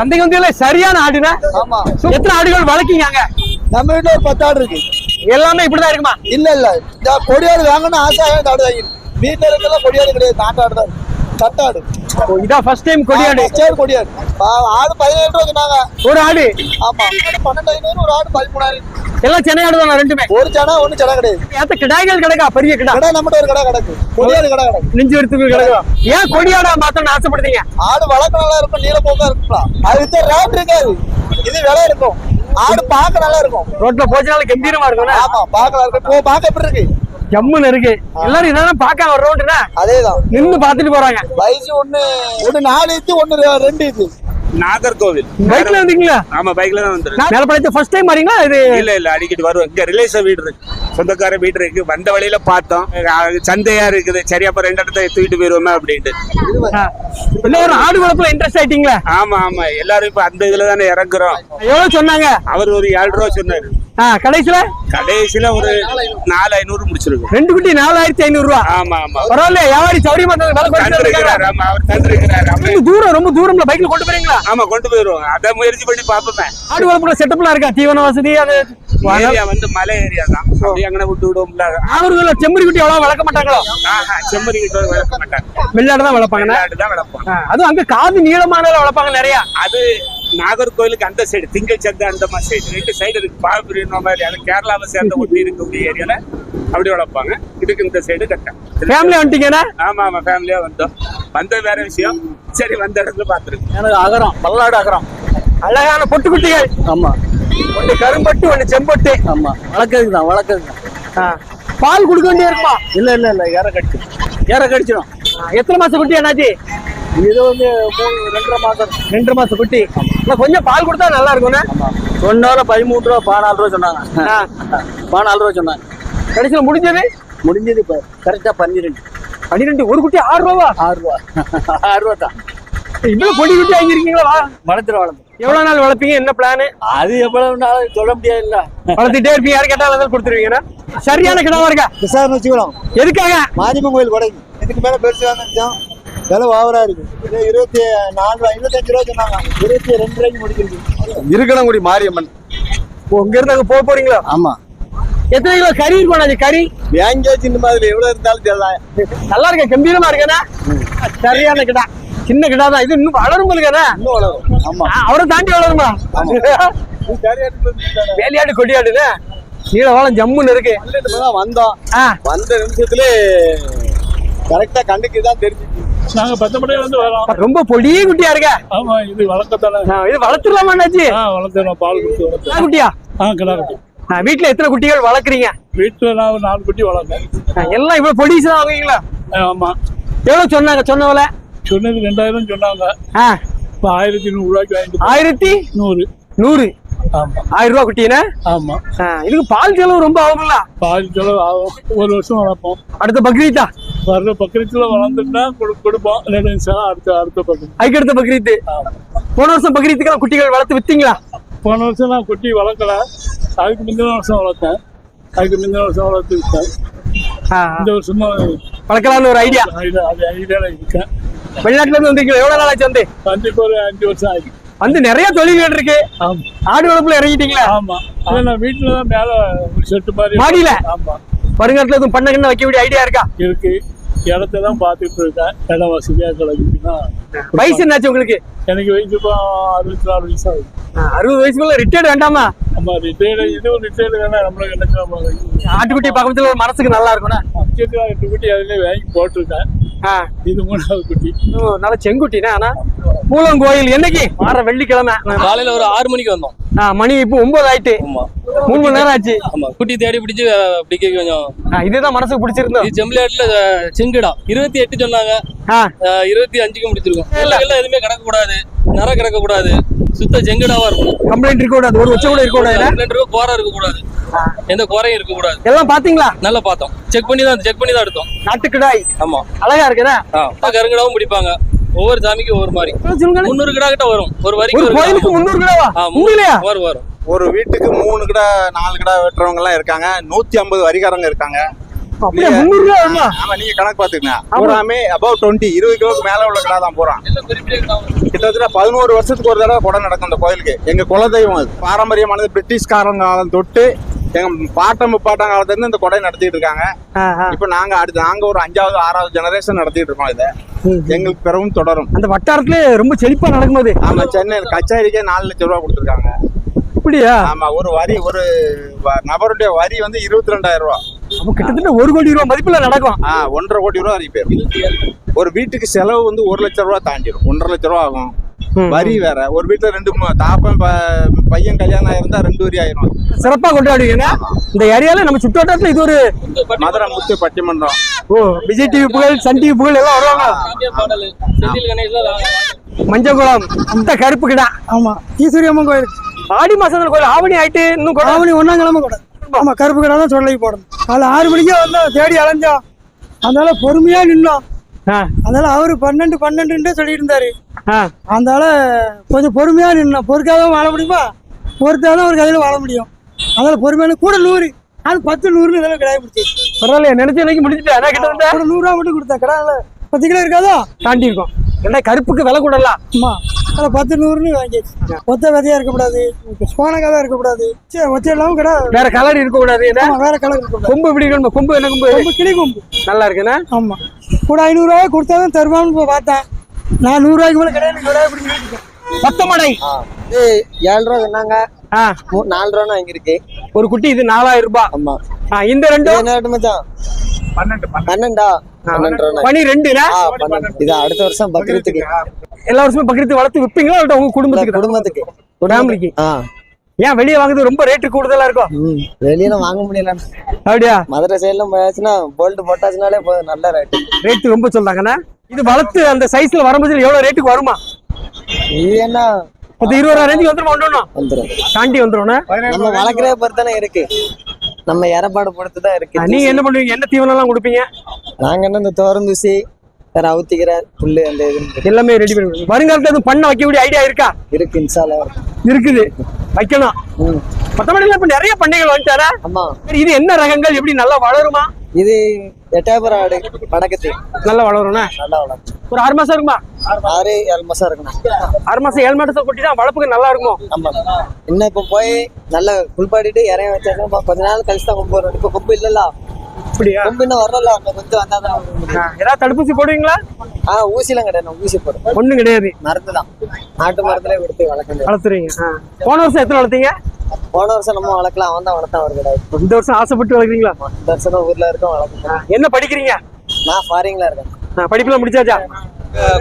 சந்தைக்கு வந்து சரியான ஆடுனா? ஆமா. எத்தனை ஆடுகள் வளர்க்கீங்க நம்ம வீட்டுல ஒரு பத்து ஆடு இருக்கு. எல்லாமே இப்படிதான் இருக்குமா? இல்ல இல்ல. இந்த கொடியாடு வாங்கணும் ஆசையாக இந்த ஆடு வாங்கி வீட்டுல இருக்கலாம் கொடியாடு கிடையாது. நாட்டாடு தான். தட்டாடு இதான் ஃபர்ஸ்ட் டைம் கொடியாடு. சரி கொடியாடு. ஆடு பதினேழு ரூபா சொன்னாங்க. ஒரு ஆடு. ஆமா. பன்னெண்டு ஐநூறு ஒரு ஆடு பதிமூணாயிரம். எல்லாம் சென்னை ஆடு தானே ரெண்டுமே? ஒரு சனா ஒண்ணு சனா கிடையாது. ஏத்த கிடாய்கள் கிடக்கா? பெரிய கிடா. கடை நம்மகிட்ட ஒரு கடை கிடக்கு. கொடியாடு கடை கிடக்கு. நெஞ்சு எடுத்து கிடக்கும் ஏன் கொடியாடா மாத்தணும்னு ஆசைப்படுறீங்க ஆடு வளர்க்க நல்லா இருக்கும் நீல போக்கா இருக்கலாம் அது வித்த ரேட் இருக்காது. இது விலை இருக்கும். ஆடு பார்க்க நல்லா இருக்கும். ரோட்ல போச்சுனாலும் கம்பீரமா இருக்கும் ஆமா பார்க்க நல்லா இருக்கும் போ பார்க்க எப்படி இருக்கு? ஜம்முன்னு இருக்கு. எல்லாரும் பாக்க ஒரு ரோடுனா அதேதான். நின்னு பாத்துட்டு போறாங்க. வயசு ஒண்ணு ஒண்ணு நாலு இது ஒண்ணு ரெண்டு இது நாகர்கோவில். பைக்ல வந்தீங்களா? ஆமா பைக்ல தான் வந்துருக்கு மேலப்பாளையத்து ஃபர்ஸ்ட் டைம் வரீங்களா? இது இல்ல இல்ல அடிக்கடி வருவோம். இங்க ரிலேஷன் வீடு இருக்கு. சொந்தக்கார வீடு இருக்கு. வந்த வழியில பார்த்தோம். சந்தையா இருக்குது. சரி அப்ப ரெண்டு இடத்த தூக்கிட்டு போயிருவோமே அப்படின்ட்டு. ஒரு ஆடு வளர்ப்புல இன்ட்ரெஸ்ட் ஆயிட்டீங்களா? ஆமா ஆமா. எல்லாரும் இப்ப அந்த இதுல தானே இறங்குறோம். எவ்வளவு சொன்னாங்க? அவர் ஒரு ஏழு ரூபா சொன்னாரு. கடைசியில? கடைசியில ஒரு நாலு ஐநூறு முடிச்சிருக்கோம். ரெண்டு குட்டி நாலாயிரத்தி ஐநூறு ரூபா ஆமா ஆமா. பரவாயில்ல வியாபாரி சௌரியமா தூரம் ரொம்ப தூரம்ல பைக்ல கொண்டு போறீங்களா? ஆமா கொண்டு போயிருவோம். அத முயற்சி பண்ணி பாப்போமே ஆடு வளர்ப்புல செட்டப்லாம் இருக்கா? தீவன வசதி அது வந்து மலை ஏரியா தான். அங்கே விட்டு விடுவோம்ல. ஆவூர்ல செம்மறி குட்டி அவ்வளவு வளர்க்க மாட்டாங்களோ? செம்மறி கிட்ட வளர்க்க மாட்டாங்க. வெள்ளாடு தான் வளர்ப்பாங்க. அதுவும் அங்க காது நீளமானதுல வளர்ப்பாங்க நிறைய. அது நாகர்கோவிலுக்கு அந்த சைடு திங்கள் சந்தை அந்த மாதிரி சைடு ரெண்டு சைடு இருக்கு. பாபுரின மாதிரி. அது கேரளாவை சேர்ந்த ஒட்டி இருக்கக்கூடிய ஏரியால. அப்படி வளர்ப்பாங்க. இதுக்கு இந்த சைடு கட்டம் ஃபேமிலி வந்துட்டீங்கன்னா ஆமா ஆமா ஃபேமிலியா வந்தோம். வந்தது வேற விஷயம். சரி வந்த இடத்துல பாத்துருக்கு எனக்கு அகரம் பல்லாடு அகரம். அழகான பொட்டு குட்டிகள் ஆமா. ஒண்ணு கரும்பட்டு ஒண்ணு செம்பட்டு. ஆமா. வளர்க்கறதுக்கு தான் வளர்க்கறதுக்கு தான். பால் கொடுக்க வேண்டிய இருக்குமா இல்ல இல்ல இல்ல. ஏற கடிச்சு ஏற கடிச்சிடும் எத்தனை மாசம் குட்டி என்னாச்சு இது வந்து ரெண்டரை மாசம். ரெண்டு மாசம் குட்டி. இல்ல, கொஞ்சம் பால் கொடுத்தா நல்லா இருக்கும்ண்ணே? சொன்னால பதிமூணு ரூபா பதினாலு ரூபா சொன்னாங்க. பதினாலு ரூபா சொன்னாங்க. கடைசியில் முடிஞ்சது? முடிஞ்சது இப்போ. கரெக்டா பன்னிரெண்டு. பன்னிரெண்டு ஒரு குட்டி ஆறு ரூபாவா? ஆறு ரூபா. ஆறு ரூபா தான். இவ்வளவு பொடி குட்டி வாங்கிருக்கீங்களா வா. வளர்த்துற வளர்த்து எவ்வளவு நாள் வளர்ப்பீங்க? என்ன பிளான் அது எவ்வளவு நாள் சொல்ல முடியாது இல்ல வளர்த்துட்டே இருப்பீங்க. யாரு கேட்டாலும் கொடுத்துருவீங்கன்னா சரியான கிடாவா இருக்கா? விசாரணை வச்சுக்கலாம் எதுக்காக? மாரியம்மன் கோயில் கொடைக்கு இதுக்கு மேல பெருசு வாங்கிச்சோம் விலை ஓவரா இருக்கு. இருபத்தி நாலு ரூபா இருபத்தஞ்சு ரூபா சொன்னாங்க. இருபத்தி ரெண்டு ரூபாய்க்கு முடிக்கிறது. இருக்கணங்குடி மாரியம்மன். ஓ, இங்க இருந்து அங்க போக போறீங்களா? ஆமா. எத்தனை கிலோ கறி இருக்கும் கறி? வேங்கேஜ் இந்த மாதிரி எவ்வளவு இருந்தாலும் தெரியலாம். நல்லா இருக்க? கம்பீரமா இருக்கேண்ணா சரியான கிடா. சின்ன கிடா தான். இது இன்னும் வளரும் இன்னும் வளரும். ஆமா. அவரை தாண்டி வளருமா? வேலையாடு கொடியாடுன்னு நீல வாழம் ஜம்முன்னு இருக்கு. வந்தோம். வந்த நிமிஷத்துல கரெக்டா கண்ணுக்கு தான் தெரிஞ்சுச்சு. நாங்க பத்து மணில இருந்து வரோம் ரொம்ப பொடிய குட்டியா இருக்க? ஆமா இது வளர்க்கத்தானே? இது வளர்த்துடலாமா அண்ணாச்சி? வளர்த்துறோம் பால் வளர்த்து என்ன குட்டியா? ஆ கிடாக்கட்டு ஆ, வீட்டுல எத்தனை குட்டிகள் வளர்க்குறீங்க? வீட்டுல நான் ஒரு நாலு குட்டி வளர்த்தேன் ஆ, எல்லாம் இவ்வளவு பொடிசு தான் வாங்குவீங்களா? ஆமா. எவ்வளவு சொன்னாங்க? சொன்னவள சொன்னது ரெண்டாயிரம் சொன்னாங்க. இப்ப ஆயிரத்தி நூறு ரூபாய்க்கு வாங்கிட்டு ஆயிரத்தி நூறு. நூறு? ஆமா. ஆயிரம் ரூபா குட்டினா? ஆமா. இதுக்கு பால் செலவு ரொம்ப ஆகும்ல? பால் செலவு ஆகும். ஒரு வருஷம் வளர்ப்போம். அடுத்த பக்ரீத்தா? வர்ற பக்கத்துல வளர்ந்துட்டா கொடு கொடுப்போம். அடுத்த அடுத்த பக்கம் அதுக்கு அடுத்த பக்ரீத்து போன வருஷம் பக்ரீத்துக்கு குட்டிகள் வளர்த்து வித்தீங்களா? போன வருஷம் நான் குட்டி வளர்க்கல. அதுக்கு முந்தின வருஷம் வளர்த்தேன். அதுக்கு முந்தின வருஷம் வளர்த்து விட்டேன். இந்த வருஷமா வளர்க்கலாம்னு ஒரு ஐடியா ஐடியா அது ஐடியால இருக்கேன். வெளிநாட்டுல இருந்து வந்தீங்களா? எவ்வளவு நாள் ஆச்சு வந்து? கண்டிப்பா ஒரு அஞ்சு வருஷம் ஆகி வந்து நிறைய தொழில்கள் இருக்கு. ஆடு வளர்ப்புல இறங்கிட்டீங்களா? ஆமா. நான் வீட்டுல தான் மேல ஒரு செட்டு மாதிரி மாடியில? ஆமா. வருங்காலத்துல எதுவும் பண்ண கிண்ண வைக்க வேண்டிய ஐடியா இருக்கா? இருக்கு. இடத்த தான் பார்த்துட்டு இருக்கேன் இடம் வசதியா கிடைக்குதுன்னா வயசு என்னாச்சு உங்களுக்கு? எனக்கு வயசு இப்போ அறுபத்தி நாலு வயசு ஆகுது அறுபது வயசுக்குள்ள ரிட்டையர்ட் வேண்டாமா? ஆமா ரிட்டையர்டு இதுவும் ரிட்டையர்டு தானே நம்மளுக்கு என்ன ஆட்டுக்குட்டி பக்கத்துல ஒரு மனசுக்கு நல்லா இருக்கும்னா? அஞ்சு எட்டு குட்டி அதுலேயே வாங்கி போட்டிருக்கேன். ஆ, இது மூணாவது குட்டி. ஓ, நல்ல செங்குட்டினா ஆனா பூலங்கோயில் என்னைக்கு? வார வெள்ளிக்கிழமை. காலையில ஒரு ஆறு மணிக்கு வந்தோம். ஆ, மணி இப்போ ஒன்பது ஆயிட்டு. மூணு மணி நேரம் ஆச்சு. ஆமா குட்டி தேடி பிடிச்சு பிடிக்க கொஞ்சம். இதுதான் மனசுக்கு பிடிச்சிருந்தோம். இது செம்பிளாட்டுல செங்குடா. இருபத்தி எட்டு சொன்னாங்க. இருபத்தி அஞ்சுக்கு முடிச்சிருக்கோம் எல்லாம் எதுவுமே கிடக்க கூடாது நிற கிடக்க கூடாது சுத்த செங்குடாவா இருக்கும் கம்ப்ளைண்ட் இருக்க கூடாது ஒரு உச்ச கூட இருக்க கூடாது ரெண்டு ரூபா கோரம் இருக்க கூடாது எந்த குறையும் இருக்க கூடாது எல்லாம் பாத்தீங்களா? நல்லா பார்த்தோம். செக் பண்ணி தான் செக் பண்ணி தான் எடுத்தோம். நாட்டுக்கிடாய். ஆமா. அழகா இருக்குதா கருங்கடாவும் பிடிப்பாங்க. ஒவ்வொரு சாமிக்கும் ஒவ்வொரு மாதிரி. முந்நூறு கிடா கிட்ட வரும். ஒரு வரைக்கும் கோயிலுக்கு கிடா. முந்நூறு கிடாவா? வரும் வரும். ஒரு வீட்டுக்கு மூணு கிடா நாலு கிடா வெட்டுறவங்க எல்லாம் இருக்காங்க. நூத்தி ஐம்பது வரிகாரங்க இருக்காங்க. ஆமா நீங்க கணக்கு பாத்துக்கங்க. பூராமே அபவ் டுவெண்ட்டி இருபது கிலோக்கு மேல உள்ள கடை தான் போறான். கிட்டத்தட்ட பதினோரு வருஷத்துக்கு ஒரு தடவை குடம் நடக்கும் அந்த கோயிலுக்கு. எங்க குலதெய்வம் அது. பாரம்பரியமானது பிரிட்டிஷ்காரங்க காலம் தொட்டு எங்க பாட்டம் முப்பாட்டம் காலத்துல இருந்து இந்த கொடை நடத்திட்டு இருக்காங்க. இப்ப நாங்க அடுத்து நாங்க ஒரு அஞ்சாவது ஆறாவது ஜெனரேஷன் நடத்திட்டு இருக்கோம் இதை. எங்களுக்கு பிறகும் தொடரும். அந்த வட்டாரத்துல ரொம்ப செழிப்பா நடக்கும்போது. ஆமா சென்னை கச்சேரிக்கே நாலு லட்சம் ரூபா கொடுத்துருக்காங்க. அப்படியா? ஆமா ஒரு வரி ஒரு நபருடைய வரி வந்து இருபத்தி ரெண்டாயிரம் ரூபா. அப்ப கிட்டத்தட்ட ஒரு கோடி ரூபா மதிப்புல நடக்கும். ஆ ஒன்றரை கோடி ரூபா வரைக்கும் போயிரும். ஒரு வீட்டுக்கு செலவு வந்து ஒரு லட்சம் ரூபா தாண்டிடும் ஒன்றரை லட்சம் ரூபா ஆகும். வரி வேற. ஒரு வீட்டுல ரெண்டு மூ- தாப்பன் ப- பையன் கல்யாணம் இருந்தா ரெண்டு வரி ஆயிரும். சிறப்பா கொண்டாடுவீங்க இந்த ஏரியால நம்ம சுற்றுவட்டாரத்துல இது ஒரு மதுரை முத்து பட்டிமன்றம். ஓ விஜய் டிவி புகழ் சன் டிவி புகழ் எல்லாம் வருவாங்க. கணேஷ்ல மஞ்சக்குளம் அந்த கருப்பு கிடா. ஆமா. ஈஸ்வரி அம்மன் கோயில் ஆடி மாசத்துல கோயில் ஆவணி ஆயிட்டு இன்னும் கூட ஆவணி ஒன்னாம் கிழமை கூட. ஆமா கருப்பு கடை தான் சொல்லி போடணும். காலை ஆறு மணிக்கே வந்தோம் தேடி அலைஞ்சோம் அதனால பொறுமையா நின்னோம் அதனால அவரு பன்னெண்டு பன்னெண்டுன்னு சொல்லிட்டு இருந்தாரு. அதனால கொஞ்சம் பொறுமையா நின்னோம் பொறுக்காத வாழ முடியுமா? பொறுத்தாதான் ஒரு கையில வாழ முடியும். அதனால பொறுமையான கூட நூறு அது பத்து நூறுன்னு இதெல்லாம் கிடையாது பிடிச்சி. பரவாயில்ல நினைச்ச கிட்டத்தட்ட கூட நூறுரூவா மட்டும் கொடுத்தா கடை பத்து கிலோ இருக்காதா? தாண்டி இருக்கும் ஏன்னா கருப்புக்கு விலை கூடலாம் ஆமா. அதில் பத்து நூறுன்னு வாங்கிடுச்சு ஒத்த விதையா இருக்கக்கூடாது. சோனக்காதான் இருக்கக்கூடாது. சரி ஒத்த இல்லாமல் கடை வேற கலர் இருக்க கூடாது என்ன? ஆமா, வேற கலர் இருக்கக்கூடாது. கொம்பு எப்படி இருக்கணும்? கொம்பு என்ன கொம்பு? ரொம்ப கிளி கொம்பு. நல்லா இருக்குண்ணா ஆமா. கூட ஐநூறுரூவா கொடுத்தாதான் தருவான்னு போய் பார்த்தேன். நான் நூறுரூவாய்க்கு மேலே கிடையாது கடை எப்படி பத்தமடை ஏழு ரூபா சொன்னாங்க. நாலு ரூபா வாங்கியிருக்கு. ஒரு குட்டி இது நாலாயிரம் ரூபாய். ஆமா. இந்த இது என்ன ரேட்டு மச்சான்? பன்னெண்டா. பன்னெண்டு? ரூபா இது அடுத்த வருஷம் பக்ரீத்துக்கு. எல்லா வருஷமும் பக்கத்து வளர்த்து விப்பீங்களா? இல்ல உங்க குடும்பத்துக்கு? குடும்பத்துக்கு. ஃபேமிலிக்கு ஏன் வெளியே வாங்குறது ரொம்ப ரேட்டு கூடுதலா இருக்கும்? வெளியில வாங்க முடியல அப்படியா? மதுரை சைடுல போயாச்சுன்னா போல்ட் போட்டாச்சுனாலே போதும் நல்ல ரேட்டு ரேட்டு ரொம்ப சொல்றாங்கண்ணா. இது வளர்த்து அந்த சைஸ்ல வரும்போது எவ்வளவு ரேட்டுக்கு வருமா? இது என்ன? பத்து இருபது ரேஞ்சுக்கு வந்துருமா ஒன்று வந்துடும் தாண்டி வந்துரும்ண்ணா. நம்ம வளர்க்குறத பொறுத்தானே இருக்கு. நம்ம இறப்பாடு பொறுத்து தான் இருக்கு நீங்க என்ன பண்ணுவீங்க? என்ன தீவனம் எல்லாம் கொடுப்பீங்க? நாங்க என்ன இந்த தோரந்தூசி வேற அவுத்திக்கிற புல்லு அந்த இது. எல்லாமே ரெடி பண்ணி வருங்காலத்துல எதுவும் பண்ண வைக்கக்கூடிய ஐடியா இருக்கா? இருக்கு இன்சால இருக்குது. வைக்கணும். ம். மற்றபடி இப்ப நிறைய பண்ணைகள் வந்துட்டாரா? ஆமா. இது என்ன ரகங்கள்? எப்படி நல்லா வளருமா? இது எட்டாயிரம் ஆடு. வடக்கத்து நல்லா வளரும்ண்ணா? நல்லா வளரும். ஒரு ஆறு மாசம் இருக்குமா? ஆறு ஏழு மாசம் இருக்கணும் ஆறு மாசம் ஏழு மாசம் கொட்டினா வளர்ப்புக்கு நல்லா இருக்கும்? ஆமா. இன்னும் இப்ப போய் நல்ல குளிப்பாட்டிட்டு இறங்க வச்சாங்க கொஞ்ச நாள் கழிச்சு தான் கொம்பு வரும் இப்ப கொம்பு இல்லல்ல? அப்படியா? கொம்பு இன்னும் வரல அந்த கொஞ்சம் வந்தா தான் ஏதாவது தடுப்பூசி போடுவீங்களா? ஆ ஊசிலாம் கிடையாது நான் ஊசி போடும் ஒண்ணும் கிடையாது. மருந்து தான். நாட்டு மருந்துல கொடுத்து வளர்க்க வளர்த்துறீங்க. போன வருஷம் எத்தனை வளர்த்தீங்க? போன வருஷம் நம்ம வளர்க்கலாம் அவன் தான் வளர்த்தான் அவர் கிடையாது இந்த வருஷம் ஆசைப்பட்டு வளர்க்குறீங்களா? இந்த வருஷம் தான் ஊர்ல இருக்கோம் வளர்க்கணும். என்ன படிக்கிறீங்க? நான் ஃபாரின்ல இருக்கேன். ஆ, படிப்புலாம் முடிச்சாச்சா?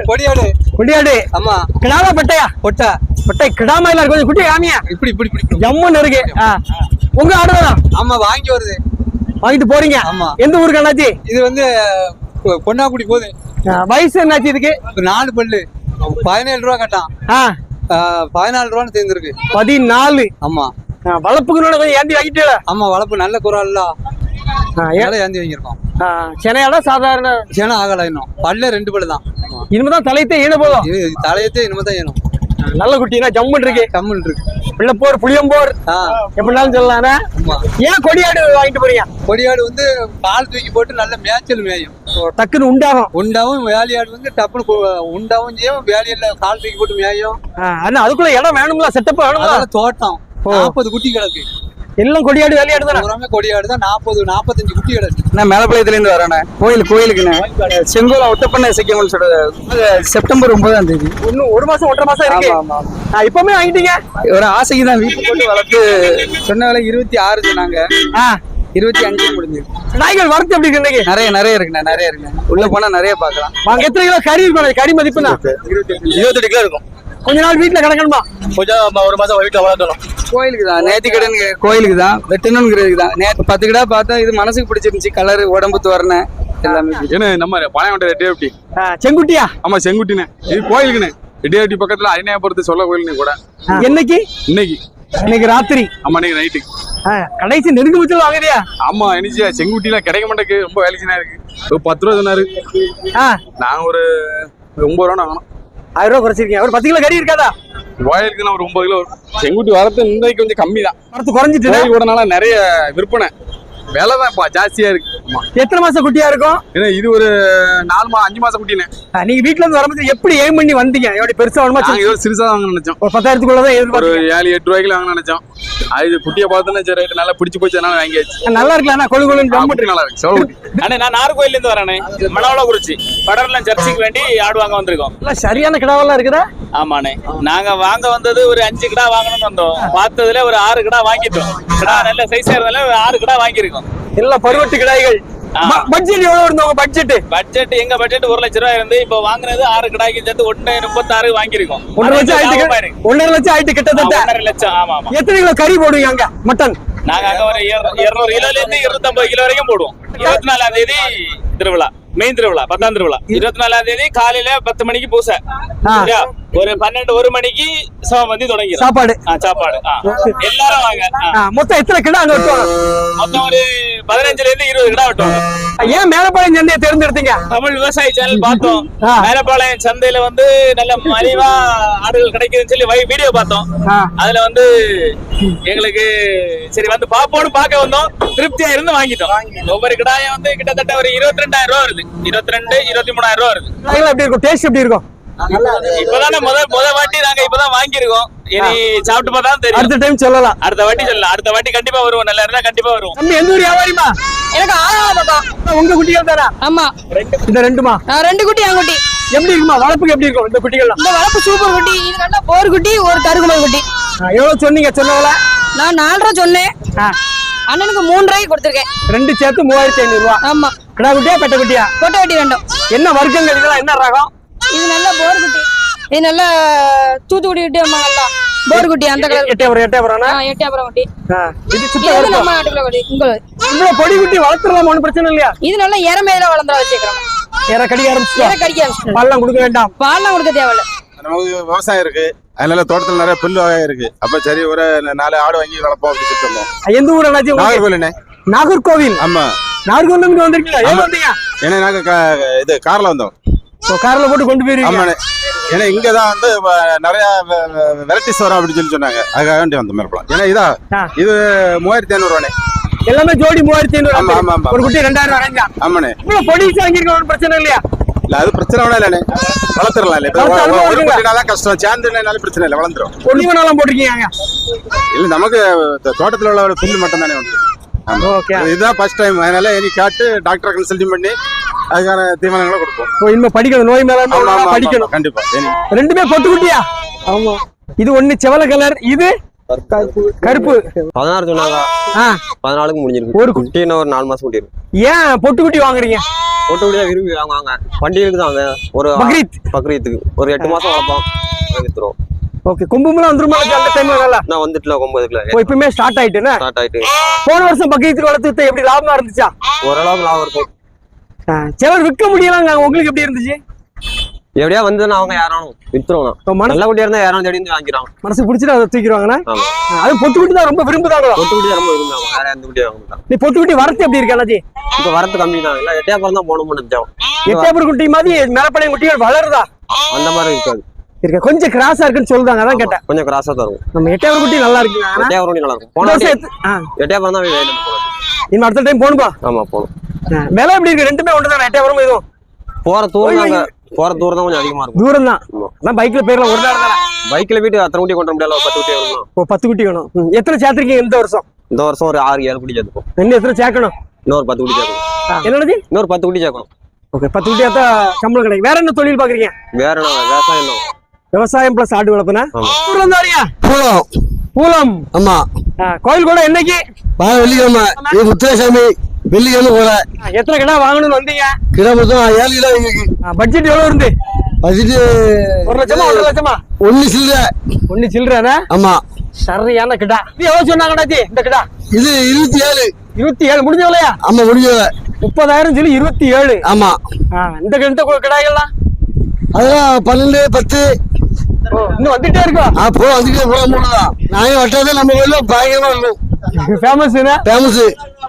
கொடியாடு. கொடியாடு. ஆமா. கிடாவா பட்டையா? கொட்டை பட்டை கிடாம இல்ல கொஞ்சம் குட்டி காமியா இப்படி இப்படி இப்படி ஜம்முன்னு இருக்கு. உங்க ஆடுறதா ஆமா வாங்கி வருது. வாங்கிட்டு போறீங்க? ஆமா. எந்த ஊருக்கு அண்ணாச்சி? இது வந்து பொன்னாக்குடி போகுது வயசு என்னாச்சு இதுக்கு? நாலு பல்லு. பதினேழு ரூபா கட்டான் பதினாலு ரூபான்னு சேர்ந்துருக்கு பதினாலு. ஆமா. வளர்ப்புக்கு கொஞ்சம் ஏந்தி வாங்கிட்டு ஆமா வளர்ப்பு நல்ல குரல்ல ஏந்தி வாங்கியிருக்கோம். ஆ, சென்னையாடா சாதாரண? சேனா ஆகல இன்னும். பல்ல ரெண்டு பல்லு தான். இனிமேதான் தலையத்தே ஈன போதும். தலையத்தே இனிமே தான் ஏணும் ஆ, நல்ல குட்டினா ஜம்முன்னு இருக்கு. கம்மல் இருக்கு. பிள்ளைப்போர் புளியம்போர் எப்படினாலும் சொல்லலாம்னா ஆமா. ஏன் கொடியாடு வாங்கிட்டு போறீங்க? கொடியாடு வந்து கால் தூக்கி போட்டு நல்ல மேய்ச்சல் மேயும். டக்குன்னு உண்டாகும். உண்டாவும் வேலையாடு வந்து டப்புனு கு- உண்டாவும் செய்யும் வேலையில கால் தூக்கி போட்டு மேயும். ஆ, அண்ணா அதுக்குள்ள இடம் வேணும்ல? செட்டப் அதனால தோட்டம். நாற்பது குட்டி கிடக்கு. எல்லாம் கொடியாடு விளையாடு தானே கொடியாடு தான் நாற்பது நாற்பத்தஞ்சு குட்டி கிடக்கு நான் மேலப்பாளையத்துல இருந்து வரேண்ணே கோயில் கோயிலுக்குண்ணே. செங்கோலம் ஒத்தப்பண்ண இசைக்கமல் சொல்றது. செப்டம்பர் ஒன்பதாம் தேதி. இன்னும் ஒரு மாசம் ஒன்றரை மாசம் இருக்கு. ஆ, இப்பவுமே வாங்கிட்டீங்க. ஒரு ஆசைக்கு தான் வீட்டு போட்டு வளர்த்து சொன்ன விலை இருபத்தி ஆறு சொன்னாங்க. ஆ, இருபத்தி அஞ்சு முடிஞ்சு நாய்கள் வரத்து எப்படி இருக்கு நிறைய நிறைய இருக்குண்ணே நிறைய இருக்குண்ணே. உள்ள போனா நிறைய பார்க்கலாம். எத்தனை கிலோ கறி கறி மதிப்புனா இருபத்தெட்டு கிலோ இருக்கும். கொஞ்ச நாள் வீட்டுல கிடக்கணுமா? கொஞ்சம் ஒரு மாசம் வீட்டுல வளர்க்கணும். கோயிலுக்கு தான். நேத்தி கடன் கோயிலுக்கு தான். வெட்டணுங்கிறதுக்கு தான். நேற்று பத்து கிடா பார்த்தா இது மனசுக்கு பிடிச்சிருந்துச்சு. கலர் உடம்பு தோரணை எல்லாமே. ஏன்னா நம்ம பழையவன்ட்ட ரெட்டியாவட்டி ஆ, செங்குட்டியா? ஆமா செங்குட்டினே இது கோயிலுக்குண்ணே ரெட்டியாவட்டி பக்கத்துல ஐநாயபுரத்து சொல்ல கோயிலுன்னு கூட. என்னைக்கு? இன்னைக்கு. இன்னைக்கு ராத்திரி. ஆமா இன்னைக்கு நைட்டு. கடைசி நெருங்கு முச்சல் வாங்குறியா? ஆமா என்னச்சியா செங்குட்டிலாம் கிடைக்க மாட்டேக்கு ரொம்ப வேலைக்குனா இருக்கு பத்து ரூபா சொன்னாரு. நாங்க ஒரு ஒன்பது ரூபா வாங்கணும் ஆயிரம் ரூபா குறைச்சிருக்கீங்க. ஒரு பத்து கிலோ கறி இருக்காதா? கோயிலுக்கு நான் ஒரு ஒன்பது கிலோ வரும். செங்குட்டி வரது இன்றைக்கு கொஞ்சம் கம்மி தான். வரத்து குறைஞ்சிட்டு கோயில் கூடனால நிறைய விற்பனை. விலை தான் ஜாஸ்தியா இருக்கு. எத்தனை மாசம் குட்டியா இருக்கும்? ஏன்னா இது ஒரு நாலு மா அஞ்சு மாசம் குட்டினே நீங்க வீட்ல இருந்து வரும்போது எப்படி எய்ம் பண்ணி வந்தீங்க? எப்படி பெருசா வேணுமா சிறுசா வாங்க நினைச்சோம். ஒரு பத்தாயிரத்துக்குள்ளதான் ஒரு ஏழு எட்டு ரூபாய்க்கு வாங்க நினைச்சோம். அது குட்டியை பார்த்தோன்னா சரி ரைட்டு நல்லா பிடிச்சி போச்சு அதனால வாங்கியாச்சு. நல்லா இருக்கலாம் கொழு கொழுன்னு குட்டி நல்லா இருக்கு. சோழ அண்ணே நான் நாகர்கோயில இருந்து வரேனே மணவளக்குறிச்சி படர்லாம் சர்ச்சைக்கு வேண்டி ஆடு வாங்க வந்திருக்கோம். எல்லாம் சரியான கிடாவெல்லாம் இருக்குதா? ஆமாண்ணே. நாங்க வாங்க வந்தது ஒரு அஞ்சு கிடா வாங்கணும்னு வந்தோம். பார்த்ததுல ஒரு ஆறு கிடா வாங்கிட்டோம். கிடா நல்ல சைஸா இருந்தாலும் ஒரு ஆறு கிடா வாங்கியிருக்கோம். எல்லாம் பருவட்டு கிடாய்கள். பட்ஜெட் எவ்வளவு இருந்தோம் உங்க பட்ஜெட் பட்ஜெட் எங்க பட்ஜெட் ஒரு லட்ச ரூபாய் இருந்து இப்போ வாங்குனது ஆறு கிடாய்க்கு சேர்த்து ஒன்னு முப்பத்தாறு வாங்கியிருக்கோம். ஒன்றரை லட்சம் ஆயிட்டு. ஒன்றரை லட்சம் ஆயிட்டு கிட்டத்தட்ட ஒன்றரை லட்சம். ஆமா ஆமா. எத்தனை கிலோ கறி போடுவீங்க அங்க? மட்டன். நாங்க அங்க ஒரு இரு- இருநூறு கிலோல இருந்து இருநூத்தம்பது கிலோ வரைக்கும் போடுவோம். இருபத்தி நாலாம் தேதி திருவிழா மெயின் திருவிழா பத்தாம் திருவிழா. இருபத்தி நாலாம் தேதி காலையில பத்து மணிக்கு பூசை? ஒரு பன்னெண்டு ஒரு மணிக்கு சிவமந்தி தொடங்கிடும் சாப்பாடு. சாப்பாடு. எல்லாரும் வாங்க. மொத்தம் எத்தனை கிடா அங்க வெட்டுவாங்க? மொத்தம் ஒரு பதினஞ்சுல இருந்து இருபது கிடா வெட்டுவாங்க. ஏன் மேலப்பாளையம் சந்தையை தேர்ந்தெடுத்தீங்க? தமிழ் விவசாய சேனல் பார்த்தோம். மேலப்பாளையம் சந்தையில வந்து நல்ல மலிவா ஆடுகள் கிடைக்குதுன்னு சொல்லி வீடியோ பார்த்தோம். அதுல வந்து எங்களுக்கு சரி வந்து பாப்போம்னு பார்க்க வந்தோம். திருப்தியா இருந்து வாங்கிட்டோம். ஒவ்வொரு கிடாயும் வந்து கிட்டத்தட்ட ஒரு இருபத்தி ரெண்டாயிரம் ரூபா வருது. இருபத்தி ரெண்டு இருபத்தி மூணாயிரம் ரூபா வருது. எப்படி இருக்கும்? டேஸ்ட் எப்படி இருக்கும்? இப்பதானே முத முத வாட்டி நாங்க இப்பதான் வாங்கியிருக்கோம். இனி சாப்பிட்டு பார்த்தா தான் தெரியும். அடுத்த டைம் சொல்லலாம். அடுத்த வாட்டி சொல்லலாம். அடுத்த வாட்டி கண்டிப்பா வருவோம். நல்லா இருந்தா கண்டிப்பா வருவோம். தம்பி எந்த ஊர் வியாபாரிமா எனக்கு ஆறாவது உங்க குட்டிகள் தானா? ஆமா. இந்த ரெண்டுமா? நான் ரெண்டு குட்டி என் குட்டி. எப்படி இருக்குமா? வளர்ப்புக்கு எப்படி இருக்கும் இந்த குட்டிகள்லாம்? இந்த வளர்ப்பு சூப்பர் குட்டி. இது நல்லா போர் குட்டி ஒரு கருகுமல் குட்டி. எவ்வளவு சொன்னீங்க? சொன்னவள நான் நாலு ரூபா சொன்னேன் அண்ணனுக்கு மூணு ரூபாய்க்கு கொடுத்துருக்கேன். ரெண்டு சேர்த்து மூவாயிரத்தி ஐநூறு ரூபா ஆமா. கிடா குட்டியா பெட்ட குட்டியா? கொட்டை வெட்டி ரெண்டும். என்ன வர்க்கங்கள்? இதெல்லாம் என்ன ரகம்? இது நல்ல போர் குட்டி. இது நல்ல தூத்துக்குடி குட்டி அம்மா நல்லா போர் குட்டி அந்த கலர் எட்டே எட்டே எட்டியாபுரம் குட்டி. இது சுத்த இது. நம்ம நாட்டுக்குள்ள குட்டி உங்களுக்கு இவ்வளவு பொடி குட்டி வளர்த்துடலாம் ஒண்ணும் பிரச்சனை இல்லையா? இது நல்லா இறமையில வளர்ந்துட வச்சுக்கிறோம் ஏற கடிக்க ஆரம்பிச்சு இற கடிக்க ஆரம்பிச்சிட்டோம். பால்லாம் கொடுக்க வேண்டாம். பால்லாம் கொடுக்க தேவையில்ல. நமக்கு விவசாயம் இருக்கு. அதனால தோட்டத்துல நிறைய புல் வகை இருக்கு. அப்ப சரி ஒரு நாலு ஆடு வாங்கி வளர்ப்போம் அப்படின்னு சொல்லிட்டு எந்த ஊர்? நாகர்கோவில்ண்ணே. நாகர்கோவில். ஆமா. நாகர்கோவில் வந்திருக்கீங்களா? ஏன் ஆமா. வந்தீங்க? ஏன்னா நாங்க க- இது கார்ல வந்தோம். கார்ல போட்டு கொண்டு போயிருக்கீங்க ஏன்னா இங்க தான் வந்து நிறைய வெரைட்டிஸ் வரும் அப்படின்னு சொல்லி சொன்னாங்க. அதுக்காக வேண்டி வந்த மேற்பலாம் ஏன்னா இதா. இது மூவாயிரத்தி ஐநூறுவாண்ணே. எல்லாமே ஜோடி மூவாயிரத்தி ஐநூறு ஆமா, ஆமா, ஆமா. ஒரு குட்டி ரெண்டாயிரம் வரைஞ்சா. ஆமாண்ணே. இவ்வளவு பொடி வாங்கிருக்க ஒரு பிரச்சனை இல்லையா? இல்ல அது பிரச்சனை ஒன்றும் இல்லைண்ணே. வளர்த்துடலாம் இல்லை. கஷ்டம். சேர்ந்துனாலும் பிரச்சனை இல்லை வளர்ந்துரும். பொடி நாளாம் போட்டிருக்கீங்க இல்ல நமக்கு தோட்டத்துல உள்ள புல்லு மட்டும் தானே உண்டு. ஓகே இதுதான் ஃபர்ஸ்ட் டைம் அதனால இனி காட்டு டாக்டர் கன்சல்டிங் பண்ணி அதுக்கான தீவனங்களை கொடுப்போம். இனிமே படிக்கணும். நோய் மேல ஆமா, ஆமா, ஆமா, படிக்கணும். கண்டிப்பா. ரெண்டுமே பொட்டு குட்டியா ஆமா. இது ஒண்ணு செவல கலர் இது கருப்பு. பதினாறு சொன்னாங்க. பதினாலுக்கு முடிஞ்சிருக்கு. ஒரு குட்டி குட்டி இன்னும் ஒரு நாலு மாசம் குட்டி ஏன் பொட்டு குட்டி வாங்குறீங்க? குட்டி தான் விரும்பி வாங்குவாங்க. வண்டிகளுக்கு தான் ஒரு பக்ரீத். பக்ரீத்துக்கு. ஒரு எட்டு மாசம் வளர்ப்போம். வித்துருவோம் ஓகே கும்பமெல்லாம் வந்துருமா? அந்த டைம் நல்லா நான் வந்துட்டுல ஒன்பதுக்குள்ள. ஓ இப்பவுமே ஸ்டார்ட் ஆயிட்டுனா? ஸ்டார்ட் ஆயிட்டு. போன வருஷம் பக்ரீத்துக்கு வளர்த்து எப்படி? லாபமா இருந்துச்சா? ஓரளவுக்கு லாபம் இருக்கும் ஆ, சிலர் விற்க முடியலங்க. உங்களுக்கு எப்படி இருந்துச்சு? எப்படியா வந்து அவங்க யாரும் மனசு நல்ல குட்டியா இருந்தா யாரும் தேடி வாங்கிக்கிறாங்க மனசு பிடிச்சிட்டு அதை ஆ, அது பொட்டு குட்டி தான் ரொம்ப விரும்புதாங்களோ? ஒட்டு குட்டி தான் ரொம்ப விரும்புவாங்க. வேற எந்த குட்டியும் வாங்க நீ பொட்டு குட்டி வரத்து எப்படி இருக்கு அண்ணாச்சி? இப்ப வரத்து கம்மி தான். இல்ல எட்டையா பிறந்தா போகணும் நினைச்சோம் எட்டேபுரம் குட்டி மாதிரி மேலப்படையும் குட்டிகள் வளருதா? அந்த மாதிரி இருக்காது. இருக்க. கொஞ்சம் கிராஸா இருக்குன்னு சொல்லுதாங்க அதான் கேட்டேன். கொஞ்சம் கிராஸா தரும் நம்ம எட்டேபுரம் குட்டி நல்லா இருக்குங்க. ஆனா, எட்டையா வரும் நல்லா இருக்கும். போன வருஷம் வாட்டி எத்து- ஆ, எட்டையா பிறந்தா வெளியில இருந்து போகணும் இன்னும் அடுத்த டைம் போகணும்பா. ஆமா போகணும். விலை எப்படி இருக்கு? ரெண்டுமே ஒன்று தான்? எட்டேபுரம் இதுவும் போற தூரம் போற தூரம் தான் கொஞ்சம் அதிகமா இருக்கும். தூரம் தான். அதான் பைக்ல போயிடலாம் ஒரு தானே. பைக்ல போயிட்டு அத்தனை குட்டி கொண்டு முடியல பத்து குட்டி வரணும் ஓ பத்து குட்டி வேணும். எத்தனை சேர்த்திருக்கீங்க இந்த வருஷம்? இந்த வருஷம் ஒரு ஆறு ஏழு குட்டி சேர்த்துப்போம். ரெண்டு எத்தனை சேர்க்கணும்? இன்னொரு பத்து குட்டி சேர்க்கணும். என்னது இன்னொரு பத்து குட்டி சேர்க்கணும். ஓகே பத்து குட்டியா தான் சம்பளம் கிடைக்கும். வேற என்ன தொழில் பாக்குறீங்க? வேற என்ன விவசாயம் விவசாயம் பிளஸ் ஆடு வளர்ப்புனா? பூலம். பூலம். ஆமா. கோயில் கூட என்னைக்கு? வெள்ளிக்கிழமை. இது முத்துராசாமி வெள்ளிக்கிழமை கூட எத்தனை கடை வாங்கணும்னு வந்தீங்க? கிலோ மொத்தம் ஏழு கிலோ பட்ஜெட் எவ்வளவு இருந்து? வச்சுட்டு ஒரு லட்சமா ஒன்றரை லட்சமா? ஒண்ணு சில்லற. ஒண்ணு சில்லறானே? ஆமா. சரியான கிடா. இது எவ்வளவு சொன்னாங்கடாச்சி இந்த கிடா? இது இருபத்தி ஏழு இருபத்தி ஏழு முடிஞ்சவளையா? ஆமா முடிஞ்சத முப்பதாயிரம் சொல்லி இருபத்தி ஏழு ஆமா இந்த இந்த கு- கிடாய்கள்லாம் அதெல்லாம் பன்னெண்டு பத்து இன்னும் வந்துட்டே இருக்கும் ஆ போ வந்துட்டு போக முடியலாம் நாங்கள் வட்டாத நம்ம கோயில பயங்கரமா இருக்கும் ஃபேமஸ் ஃபேமஸ்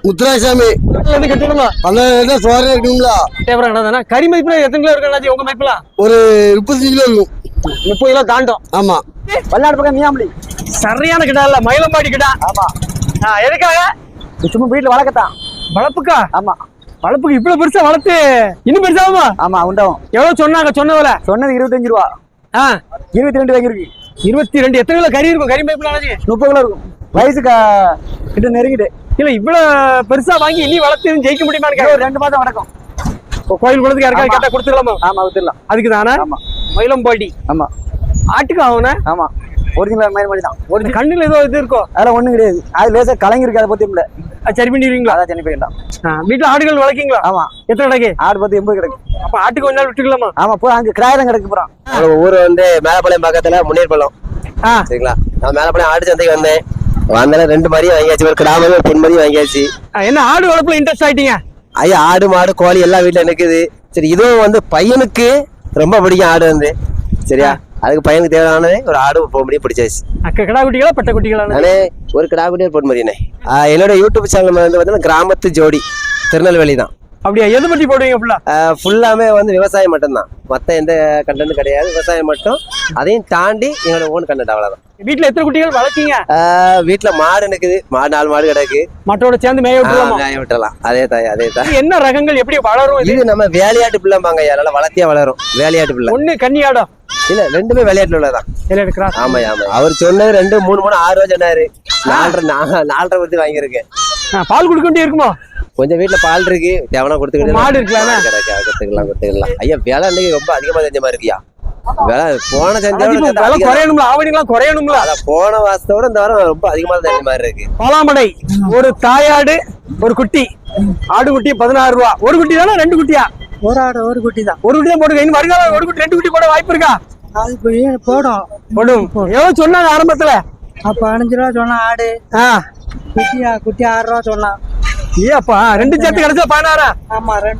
முத்துராசாமி வந்து கட்டணுமா பன்னெண்டு சோறே இருக்குங்களா தேவரம் கடை தானே கறி மதிப்புல எத்தனை கிலோ இருக்கு உங்க மதிப்புல ஒரு முப்பத்தஞ்சு கிலோ இருக்கும். முப்பது கிலோ தாண்டும். ஆமா. வல்லாடு பக்கம் மியாமலி சரியான கிடா இல்ல மயிலம்பாடி கிடா. ஆமா. எதுக்காக? சும்மா வீட்டுல வளர்க்கத்தான். வளர்ப்புக்கா? ஆமா. வளர்ப்புக்கு இவ்வளவு பெருசா வளர்த்து இன்னும் பெருசாகுமா ஆமா உண்டாகும் எவ்வளவு சொன்னாங்க சொன்ன சொன்னது இருபத்தஞ்சு ரூபா. ஆ. இருபத்தி ரெண்டு வாங்கியிருக்கு இருபத்தி ரெண்டு. எத்தனை கிலோ கறி இருக்கும்? கறி பைப்புல முப்பது கிலோ இருக்கும். வயசு கிட்ட நெருங்கிட்டு. இல்ல இவ்வளவு பெருசா வாங்கி இனி வளர்த்து ஜெயிக்க முடியுமான்னு ஒரு ரெண்டு மாதம் நடக்கும். கோயில் குளத்துக்கு யாருக்காவது ஆமா. கேட்டா கொடுத்துடலாமா? ஆமா வித்துடலாம் அதுக்கு தானே ஆமா. மயிலம்பாடி. ஆமா. ஆட்டுக்கு ஆகுன ஆமா. ஒரிஜினல் மாதிரி மாதிரி தான் ஒரு கண்ணுல ஏதோ இது இருக்கும் அதெல்லாம் ஒண்ணும் கிடையாது. அது லேசா கலங்கிருக்கு அதை பத்தி இல்ல. சரி பண்ணிடுவீங்களா அதான் போயிடலாம் ஆ, வீட்டுல ஆடுகள் வளர்க்கீங்களா? ஆமா. எத்தனை கிடக்கு ஆடு பத்து எண்பது கிடக்கு. அப்ப ஆட்டுக்கு கொஞ்ச நாள் விட்டுக்கலாமா? ஆமா போ அங்க கிராயம் கிடக்கு போறான் ஊர் வந்து மேலப்பாளையம் பக்கத்துல முன்னேற்பள்ளம் ஆ. சரிங்களா? நான் மேலப்பாளையம் ஆடு சந்தைக்கு வந்தேன். வந்தாலும் ரெண்டு மாதிரியும் வாங்கியாச்சு ஒரு கிராமம் ஒரு பொன் மாதிரியும் வாங்கியாச்சு. என்ன ஆடு வளர்ப்புல இன்ட்ரெஸ்ட் ஆயிட்டீங்க? ஐயா ஆடு மாடு கோழி எல்லாம் வீட்டுல நிக்குது. சரி இதுவும் வந்து பையனுக்கு ரொம்ப பிடிக்கும் ஆடு வந்து. சரியா? அதுக்கு பையனுக்கு தேவையானதே ஒரு ஆடு போக முடியும் பிடிச்சாச்சு. அக்க கிடா குட்டிகளா பட்ட குட்டிகளா? நானே ஒரு கிடாக்குட்டி ஒரு பொன் மாதிரினே என்னோட யூடியூப் சேனல் வந்து பார்த்தீங்கன்னா கிராமத்து ஜோடி திருநெல்வேலி தான். அப்படியா? எது பத்தி போடுவீங்க ஃபுல்லா ஃபுல்லாமே வந்து விவசாயம் மட்டும்தான். மற்ற எந்த கண்டென்ட் கிடையாது. விவசாயம் மட்டும். அதையும் தாண்டி எங்களோட ஓன் கண்டென்ட் அவ்வளோதான் வீட்டுல எத்தனை குட்டிகள் வளர்க்கீங்க வீட்டில் மாடு நிற்குது மாடு நாலு மாடு கிடக்கு. மற்றோட சேர்ந்து மேய விட்டுலாமா மேய விட்டுறலாம். அதே தான் அதே தான். என்ன ரகங்கள்? எப்படி வளரும் இது? நம்ம வேலையாட்டு பிள்ளைம்பாங்க நல்லா வளர்த்தியா வளரும். வேலையாட்டு பிள்ளை. ஒண்ணு கன்னி ஆடம் இல்ல ரெண்டுமே விளையாட்டுல உள்ளதான். ஆமா ஆமா அவர் சொன்னது ரெண்டு மூணு மூணு ஆறு ரூபா சொன்னாரு. நாலரை நாலரை பத்தி வாங்கியிருக்கேன். பால் கொடுக்க வேண்டி இருக்குமோ? கொஞ்சம் வீட்டுல பால் இருக்கு. தேவனா கொடுத்துக்கிட்டு மாடு இருக்குல்ல? கிடக்கு கொடுத்துக்கலாம் கொடுத்துக்கலாம். ஐயா விலை இன்னைக்கு ரொம்ப அதிகமா செஞ்ச மாதிரி இருக்கியா? விலை போன விலை குறையணும்ல ஆவணிலாம் குறையணும்ல. அதான் போன வாசத்தோட இந்த வாரம் ரொம்ப அதிகமா தெரிஞ்ச மாதிரி இருக்கு. பாலாமடை ஒரு தாயாடு ஒரு குட்டி. ஆடு குட்டி பதினாறு ரூபா. ஒரு குட்டி தானே ரெண்டு குட்டியா? ஒரு ஆடு ஒரு குட்டி தான். ஒரு குட்டி தான் போடுங்க இன்னும் வருகாலம் ஒரு குட்டி ரெண்டு குட்டி போட வாய்ப்பு இருக்கா? அது போய் போடும். போடும். எவ்வளவு சொன்னாங்க ஆரம்பத்துல? அப்ப பதினஞ்சு ரூபா சொன்னா ஆடு. ஆ. குட்டியா குட்டி ஆறு ரூபா சொன்னான். ஏப்பா ரெண்டு சேர்த்து கிடைச்சா பதினாறா? ஆமா ரெண்டு.